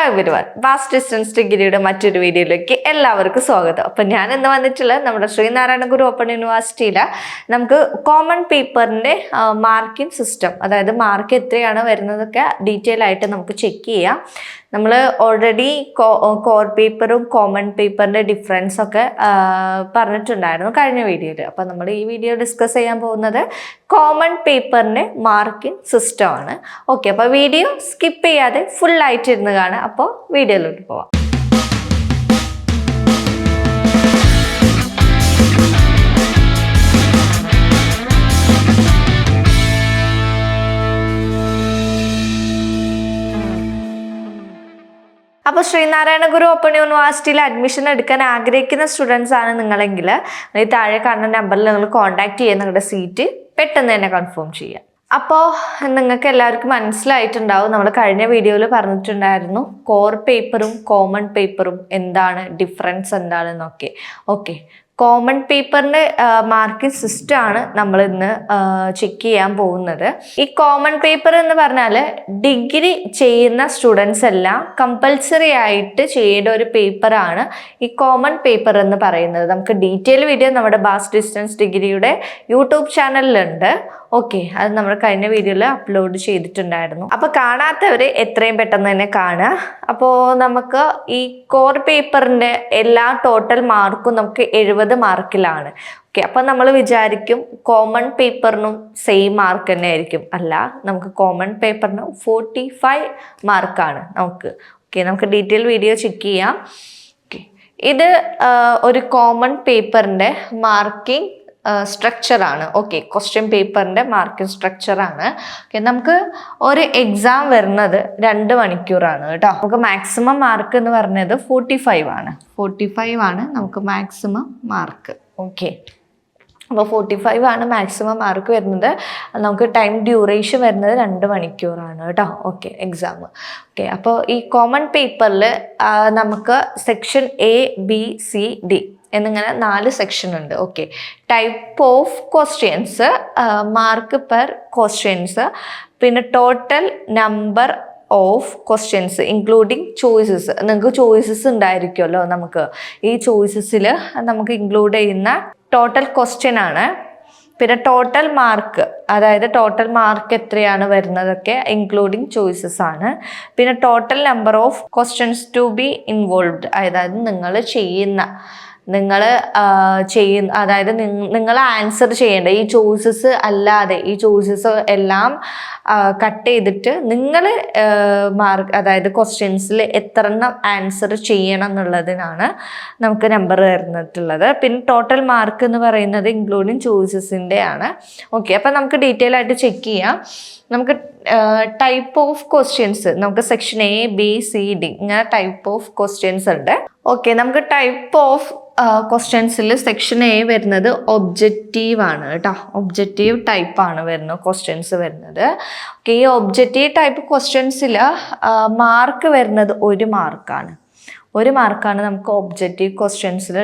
Hello everyone vast distance ഡിഗ്രിയുടെ മറ്റൊരു വീഡിയോയിലേക്ക് എല്ലാവർക്കും സ്വാഗതം. അപ്പം ഞാൻ ഇന്ന് വന്നിട്ടുള്ളത് നമ്മുടെ ശ്രീനാരായണ ഗുരു ഓപ്പൺ യൂണിവേഴ്സിറ്റിയിലെ നമുക്ക് കോമൺ പേപ്പറിന്റെ മാർക്കിംഗ് സിസ്റ്റം അതായത് മാർക്ക് എത്രയാണ് വരുന്നതൊക്കെ ഡീറ്റെയിൽ ആയിട്ട് നമുക്ക് ചെക്ക് ചെയ്യാം. നമ്മൾ ഓൾറെഡി കോർ പേപ്പറും കോമൺ പേപ്പറിന്റെ ഡിഫറൻസ് ഒക്കെ പറഞ്ഞിട്ടുണ്ടായിരുന്നു കഴിഞ്ഞ വീഡിയോയിൽ അപ്പോൾ നമ്മൾ ഈ വീഡിയോ ഡിസ്കസ് ചെയ്യാൻ പോകുന്നത് കോമൺ പേപ്പറിന്റെ മാർക്കിംഗ് സിസ്റ്റമാണ് ഓക്കെ അപ്പോൾ വീഡിയോ സ്കിപ്പ് ചെയ്യാതെ ഫുൾ ആയിട്ട് ഇരുന്ന് കാണാം അപ്പോൾ വീഡിയോയിലോട്ട് പോവാം. ശ്രീനാരായണ ഗുരു ഓപ്പൺ യൂണിവേഴ്സിറ്റിയിൽ അഡ്മിഷൻ എടുക്കാൻ ആഗ്രഹിക്കുന്ന സ്റ്റുഡൻസ് ആണ് നിങ്ങളെങ്കിൽ ഈ താഴെ കാണുന്ന നമ്പറിൽ നിങ്ങൾ കോൺടാക്ട് ചെയ്യുക നിങ്ങളുടെ സീറ്റ് പെട്ടെന്ന് തന്നെ കൺഫേം ചെയ്യാം അപ്പോൾ നിങ്ങൾക്ക് എല്ലാവർക്കും മനസ്സിലായിട്ടുണ്ടാവും നമ്മൾ കഴിഞ്ഞ വീഡിയോയിൽ പറഞ്ഞിട്ടുണ്ടായിരുന്നു കോർ പേപ്പറും കോമൺ പേപ്പറും എന്താണ് ഡിഫറൻസ് എന്താണെന്നൊക്കെ. ഓക്കെ കോമൺ പേപ്പറിന്റെ മാർക്കിംഗ് സിസ്റ്റം ആണ് നമ്മൾ ഇന്ന് ചെക്ക് ചെയ്യാൻ പോകുന്നത്. ഈ കോമൺ പേപ്പർ എന്ന് പറഞ്ഞാൽ ഡിഗ്രി ചെയ്യുന്ന സ്റ്റുഡൻസ് എല്ലാം കമ്പൽസറി ആയിട്ട് ചെയ്യേണ്ട ഒരു പേപ്പറാണ് ഈ കോമൺ പേപ്പർ എന്ന് പറയുന്നത്. നമുക്ക് ഡീറ്റെയിൽ വീഡിയോ നമ്മുടെ ബാസ് ഡിസ്റ്റൻസ് ഡിഗ്രിയുടെ യൂട്യൂബ് ചാനലിലുണ്ട് ഓക്കെ അത് നമ്മൾ കഴിഞ്ഞ വീഡിയോയിൽ അപ്ലോഡ് ചെയ്തിട്ടുണ്ടായിരുന്നു. അപ്പോൾ കാണാത്തവർ എത്രയും പെട്ടെന്ന് തന്നെ കാണുക. അപ്പോൾ നമുക്ക് ഈ കോർ പേപ്പറിന്റെ എല്ലാ ടോട്ടൽ മാർക്കും നമുക്ക് എഴുപത് മാർക്കിലാണ് ഓക്കെ അപ്പം നമ്മൾ വിചാരിക്കും കോമൺ പേപ്പറിനും സെയിം മാർക്ക് തന്നെ ആയിരിക്കും. അല്ല നമുക്ക് കോമൺ പേപ്പറിന് ഫോർട്ടി ഫൈവ് മാർക്കാണ് നമുക്ക്. ഓക്കെ നമുക്ക് ഡീറ്റെയിൽ വീഡിയോ ചെക്ക് ചെയ്യാം. ഇത് ഒരു കോമൺ പേപ്പറിന്റെ മാർക്കിംഗ് സ്ട്രക്ചറാണ് ഓക്കെ ക്വസ്റ്റ്യൻ പേപ്പറിന്റെ മാർക്കിംഗ് സ്ട്രക്ചറാണ് ഓക്കെ നമുക്ക് ഒരു എക്സാം വരുന്നത് രണ്ട് മണിക്കൂറാണ് കേട്ടോ. നമുക്ക് മാക്സിമം മാർക്ക് എന്ന് പറഞ്ഞത് ഫോർട്ടി ഫൈവ് ആണ്. ഫോർട്ടി ഫൈവ് ആണ് നമുക്ക് മാക്സിമം മാർക്ക് ഓക്കെ അപ്പോൾ ഫോർട്ടി ഫൈവ് ആണ് മാക്സിമം മാർക്ക് വരുന്നത്. നമുക്ക് ടൈം ഡ്യൂറേഷൻ വരുന്നത് രണ്ട് മണിക്കൂറാണ് കേട്ടോ. ഓക്കെ എക്സാം ഓക്കെ അപ്പോൾ ഈ കോമൺ പേപ്പറിൽ നമുക്ക് section A B C D എന്നിങ്ങനെ നാല് സെക്ഷൻ ഉണ്ട്. Okay type of questions mark per questions പിന്നെ total number of questions including choices നിങ്ങൾക്ക് ചോയ്സസ് ഉണ്ടായിരിക്കുമല്ലോ നമുക്ക്. ഈ ചോയ്സസിൽ നമുക്ക് ഇൻക്ലൂഡ് ചെയ്യുന്ന ടോട്ടൽ ക്വസ്റ്റ്യൻ ആണ്. പിന്നെ ടോട്ടൽ മാർക്ക് അതായത് ടോട്ടൽ മാർക്ക് എത്രയാണ് വരുന്നതൊക്കെ ഇൻക്ലൂഡിങ് ചോയ്സസ് ആണ്. പിന്നെ total number of questions to be involved അതായത് നിങ്ങൾ ചെയ്യുന്ന നിങ്ങൾ ചെയ്യുന്ന അതായത് നിങ്ങൾ ആൻസർ ചെയ്യേണ്ട? ഈ ചോയ്സസ് അല്ലാതെ ഈ ചോയ്സസ് എല്ലാം കട്ട് ചെയ്തിട്ട് നിങ്ങൾ മാർക്ക് അതായത് ക്വസ്റ്റ്യൻസിൽ എത്ര എണ്ണം ആൻസർ ചെയ്യണം എന്നുള്ളതിനാണ് നമുക്ക് നമ്പർ തരുന്നിട്ടുള്ളത് പിന്നെ ടോട്ടൽ മാർക്ക് എന്ന് പറയുന്നത് ഇൻക്ലൂഡിങ് ചോയ്സസിന്റെ ആണ് ഓക്കെ അപ്പം നമുക്ക് ഡീറ്റെയിൽ ആയിട്ട് ചെക്ക് ചെയ്യാം. നമുക്ക് ടൈപ്പ് ഓഫ് ക്വസ്റ്റ്യൻസ് നമുക്ക് section A B C D ഇങ്ങനെ ടൈപ്പ് ഓഫ് ക്വസ്റ്റ്യൻസ് ഉണ്ട്. ഓക്കെ നമുക്ക് ടൈപ്പ് ഓഫ് ക്വസ്റ്റ്യൻസിൽ സെക്ഷൻ എ വരുന്നത് ഒബ്ജക്റ്റീവ് ആണ് കേട്ടോ. ഒബ്ജക്റ്റീവ് ടൈപ്പ് ആണ് വരുന്നത് ക്വസ്റ്റ്യൻസ് വരുന്നത്. ഓക്കെ ഈ ഒബ്ജക്റ്റീവ് ടൈപ്പ് ക്വസ്റ്റ്യൻസിൽ മാർക്ക് വരുന്നത് ഒരു മാർക്കാണ് ഒരു മാർക്കാണ് നമുക്ക് ഒബ്ജക്റ്റീവ് ക്വസ്റ്റ്യൻസിൽ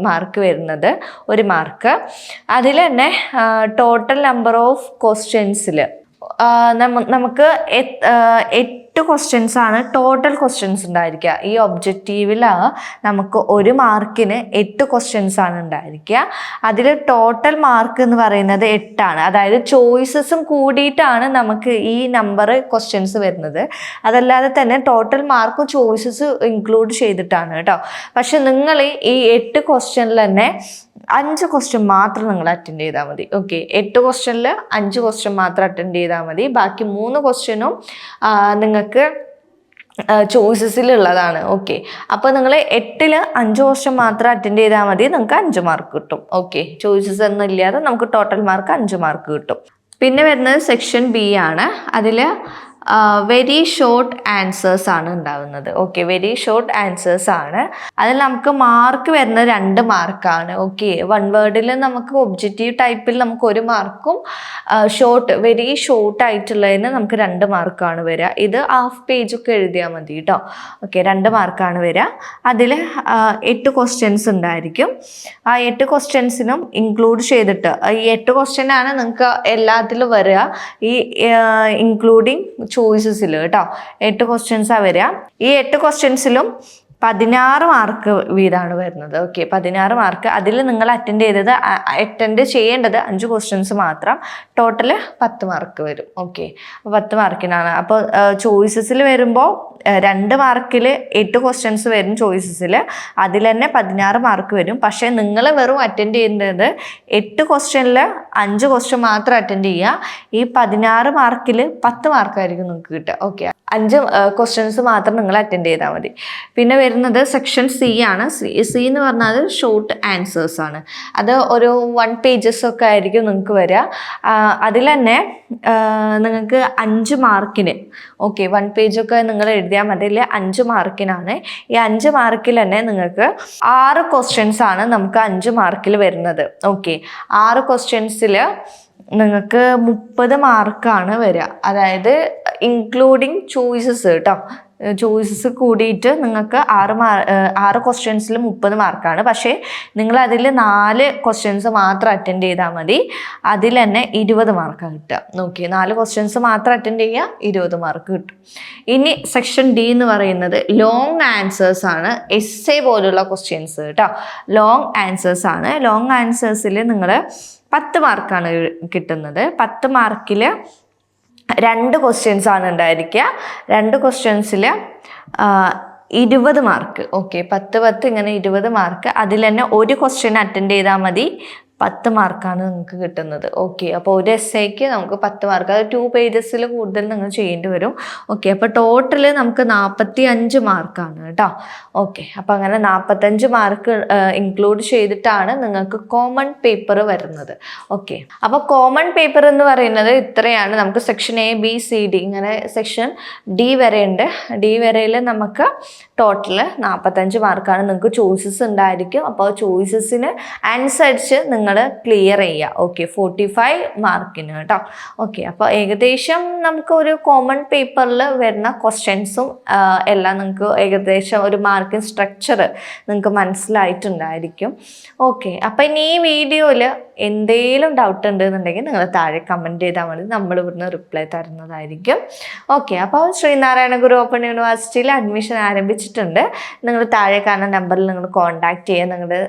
മാർക്ക് വരുന്നത് ഒരു മാർക്ക് അതിൽ തന്നെ ടോട്ടൽ നമ്പർ ഓഫ് ക്വസ്റ്റ്യൻസിൽ നമുക്ക് ആ, എട്ട് ക്വസ്റ്റ്യൻസ് ആണ് ടോട്ടൽ ക്വസ്റ്റ്യൻസ് ഉണ്ടായിരിക്കുക. ഈ ഒബ്ജക്റ്റീവിൽ നമുക്ക് ഒരു മാർക്കിന് എട്ട് ക്വസ്റ്റ്യൻസ് ആണ് ഉണ്ടായിരിക്കുക. അതിൽ ടോട്ടൽ മാർക്ക് എന്ന് പറയുന്നത് എട്ടാണ്. അതായത് ചോയ്സസും കൂടിയിട്ടാണ് നമുക്ക് ഈ നമ്പർ ക്വസ്റ്റ്യൻസ് വരുന്നത്. അതല്ലാതെ തന്നെ ടോട്ടൽ മാർക്കും ചോയ്സസ് ഇൻക്ലൂഡ് ചെയ്തിട്ടാണ് കേട്ടോ. പക്ഷെ നിങ്ങൾ ഈ എട്ട് ക്വസ്റ്റ്യനിൽ തന്നെ അഞ്ച് ക്വസ്റ്റ്യൻ മാത്രം നിങ്ങൾ അറ്റൻഡ് ചെയ്താൽ മതി. ഓക്കെ എട്ട് ക്വസ്റ്റ്യനിൽ അഞ്ച് ക്വസ്റ്റ്യൻ മാത്രം അറ്റൻഡ് ചെയ്താൽ മതി. ബാക്കി മൂന്ന് ക്വസ്റ്റ്യനും നിങ്ങൾക്ക് ചോയ്സസിലുള്ളതാണ് ഓക്കെ അപ്പോൾ നിങ്ങൾ എട്ടിൽ അഞ്ച് ക്വസ്റ്റ്യൻ മാത്രം അറ്റൻഡ് ചെയ്താൽ മതി. നിങ്ങൾക്ക് അഞ്ച് മാർക്ക് കിട്ടും. ഓക്കെ ചോയ്സസ് ഒന്നും ഇല്ലാതെ നമുക്ക് ടോട്ടൽ മാർക്ക് അഞ്ച് മാർക്ക് കിട്ടും. പിന്നെ വരുന്നത് സെക്ഷൻ ബി ആണ്. അതിൽ വെരി ഷോർട്ട് ആൻസേഴ്സ് ആണ് ഉണ്ടാവുന്നത്. ഓക്കെ വെരി ഷോർട്ട് ആൻസേഴ്സ് ആണ്. അതിൽ നമുക്ക് മാർക്ക് വരുന്നത് രണ്ട് മാർക്കാണ് ഓക്കെ വൺ വേർഡിൽ നമുക്ക് ഒബ്ജക്റ്റീവ് ടൈപ്പിൽ നമുക്ക് ഒരു മാർക്കും ഷോർട്ട് വെരി ഷോർട്ട് ആയിട്ടുള്ളതിന് നമുക്ക് രണ്ട് മാർക്കാണ് വരിക. ഇത് ഹാഫ് പേജൊക്കെ എഴുതിയാൽ മതി കേട്ടോ ഓക്കെ രണ്ട് മാർക്കാണ് വരിക. അതിൽ എട്ട് ക്വസ്റ്റ്യൻസ് ഉണ്ടായിരിക്കും. ആ എട്ട് ക്വസ്റ്റ്യൻസിനും ഇൻക്ലൂഡ് ചെയ്തിട്ട് ഈ എട്ട് ക്വസ്റ്റ്യൻ ആണ് നിങ്ങൾക്ക് എല്ലാത്തിലും വരിക. ഈ ഇൻക്ലൂഡിങ് ചോയ്സസിൽ കേട്ടോ എട്ട് ക്വസ്റ്റ്യൻസാണ് വരിക ഈ എട്ട് ക്വസ്റ്റ്യൻസിലും പതിനാറ് മാർക്ക് വീതമാണ് വരുന്നത്. ഓക്കെ പതിനാറ് മാർക്ക് അതിൽ നിങ്ങൾ അറ്റൻഡ് ചെയ്തത് അറ്റൻഡ് ചെയ്യേണ്ടത് അഞ്ച് ക്വസ്റ്റ്യൻസ് മാത്രം. ടോട്ടൽ പത്ത് മാർക്ക് വരും. ഓക്കെ പത്ത് മാർക്കിനാണ് അപ്പോൾ ചോയ്സസിൽ വരുമ്പോൾ രണ്ട് മാർക്കിൽ എട്ട് ക്വസ്റ്റ്യൻസ് വരും ചോയ്സസിൽ അതിൽ തന്നെ പതിനാറ് മാർക്ക് വരും. പക്ഷേ നിങ്ങൾ വെറും അറ്റൻഡ് ചെയ്യേണ്ടത് എട്ട് ക്വസ്റ്റ്യനിൽ അഞ്ച് ക്വസ്റ്റ്യൻ മാത്രം അറ്റൻഡ് ചെയ്യുക. ഈ പതിനാറ് മാർക്കിൽ പത്ത് മാർക്കായിരിക്കും നിങ്ങൾക്ക് കിട്ടുക. ഓക്കെ അഞ്ച് ക്വസ്റ്റ്യൻസ് മാത്രം നിങ്ങൾ അറ്റൻഡ് ചെയ്താൽ മതി. പിന്നെ വരുന്നത് സെക്ഷൻ സി ആണ്. സി എന്ന് പറഞ്ഞാൽ ഷോർട്ട് ആൻസേഴ്സ് ആണ്. അത് ഒരു വൺ പേജസ് ഒക്കെ ആയിരിക്കും നിങ്ങൾക്ക് വരിക. അതിൽ തന്നെ നിങ്ങൾക്ക് അഞ്ച് മാർക്കിന് ഓക്കെ വൺ പേജൊക്കെ നിങ്ങൾ എഴുതിയാൽ മതി. അഞ്ച് മാർക്കിനാണ് ഈ അഞ്ച് മാർക്കിൽ തന്നെ നിങ്ങൾക്ക് ആറ് ക്വസ്റ്റ്യൻസ് ആണ് നമുക്ക് അഞ്ച് മാർക്കിൽ വരുന്നത്. ഓക്കെ ആറ് ക്വസ്റ്റ്യൻസിൽ നിങ്ങൾക്ക് മുപ്പത് മാർക്കാണ് വരിക. അതായത് ഇൻക്ലൂഡിങ് ചോയ്സസ് കേട്ടോ ചോയ്സസ് കൂടിയിട്ട് നിങ്ങൾക്ക് ആറ് മാർ ആറ് ക്വസ്റ്റ്യൻസിൽ മുപ്പത് മാർക്കാണ്. പക്ഷേ നിങ്ങൾ അതിൽ നാല് ക്വസ്റ്റ്യൻസ് മാത്രം അറ്റൻഡ് ചെയ്താൽ മതി. അതിൽ തന്നെ ഇരുപത് മാർക്കാണ് കിട്ടുക. നോക്കി നാല് ക്വസ്റ്റ്യൻസ് മാത്രം അറ്റൻഡ് ചെയ്യുക ഇരുപത് മാർക്ക് കിട്ടും. ഇനി സെക്ഷൻ ഡി എന്ന് പറയുന്നത് ലോങ് ആൻസേഴ്സ് ആണ് എസ് എ പോലുള്ള ക്വസ്റ്റ്യൻസ് കേട്ടോ ലോങ് ആൻസേഴ്സ് ആണ്. ലോങ് ആൻസേഴ്സിൽ നിങ്ങൾ പത്ത് മാർക്കാണ് കിട്ടുന്നത്. പത്ത് മാർക്കിൽ രണ്ട് ക്വസ്റ്റ്യൻസ് ആണ് ഉണ്ടായിരിക്കുക. രണ്ട് ക്വസ്റ്റ്യൻസിൽ ഇരുപത് മാർക്ക്. ഓക്കെ പത്ത് പത്ത് ഇങ്ങനെ ഇരുപത് മാർക്ക്. അതിൽ തന്നെ ഒരു ക്വസ്റ്റ്യൻ അറ്റൻഡ് ചെയ്താൽ മതി. പത്ത് മാർക്കാണ് നിങ്ങൾക്ക് കിട്ടുന്നത്. ഓക്കെ അപ്പോൾ ഒരു എസ് ഐക്ക് നമുക്ക് പത്ത് മാർക്ക്. അത് ടു പേജസിൽ കൂടുതൽ നിങ്ങൾ ചെയ്യേണ്ടി വരും. ഓക്കെ അപ്പോൾ ടോട്ടൽ നമുക്ക് നാൽപ്പത്തി അഞ്ച് മാർക്കാണ് കേട്ടോ. ഓക്കെ അപ്പോൾ അങ്ങനെ നാൽപ്പത്തഞ്ച് മാർക്ക് ഇൻക്ലൂഡ് ചെയ്തിട്ടാണ് നിങ്ങൾക്ക് കോമൺ പേപ്പർ വരുന്നത്. ഓക്കെ അപ്പോൾ കോമൺ പേപ്പർ എന്ന് പറയുന്നത് ഇത്രയാണ്. നമുക്ക് section A B C D ഇങ്ങനെ സെക്ഷൻ ഡി വരെ ഉണ്ട്. ഡി വരെയിൽ നമുക്ക് ടോട്ടൽ നാൽപ്പത്തഞ്ച് മാർക്കാണ് നിങ്ങൾക്ക് ചോയ്സസ് ഉണ്ടായിരിക്കും. അപ്പോൾ ചോയ്സസിന് അനുസരിച്ച് നിങ്ങൾ ക്ലിയർ ചെയ്യുക ഓക്കെ ഫോർട്ടി ഫൈവ് മാർക്കിന് കേട്ടോ. ഓക്കെ അപ്പോൾ ഏകദേശം നമുക്ക് ഒരു കോമൺ പേപ്പറിൽ വരുന്ന ക്വസ്റ്റ്യൻസും എല്ലാം നിങ്ങൾക്ക് ഏകദേശം ഒരു മാർക്കിംഗ് സ്ട്രക്ചർ നിങ്ങൾക്ക് മനസ്സിലായിട്ടുണ്ടായിരിക്കും. ഓക്കെ അപ്പോൾ ഇനി ഈ വീഡിയോയിൽ എന്തെങ്കിലും ഡൗട്ട് ഉണ്ടെന്നുണ്ടെങ്കിൽ നിങ്ങൾ താഴെ കമന്റ് ചെയ്താൽ മതി. നമ്മൾ ഇവിടുന്ന് റിപ്ലൈ തരുന്നതായിരിക്കും. ഓക്കെ അപ്പോൾ ശ്രീനാരായണ ഗുരു ഓപ്പൺ യൂണിവേഴ്സിറ്റിയിൽ അഡ്മിഷൻ ആരംഭിച്ചിട്ടുണ്ട്. നിങ്ങൾ താഴെ കാണുന്ന നമ്പറിൽ നിങ്ങൾ കോൺടാക്റ്റ് ചെയ്യുക നിങ്ങളുടെ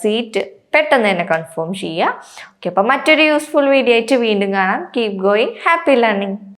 സീറ്റ് പെട്ടെന്ന് തന്നെ കൺഫേം ചെയ്യുക ഓക്കെ അപ്പോൾ മറ്റൊരു യൂസ്ഫുൾ വീഡിയോ ആയിട്ട് വീണ്ടും കാണാം. Keep going happy learning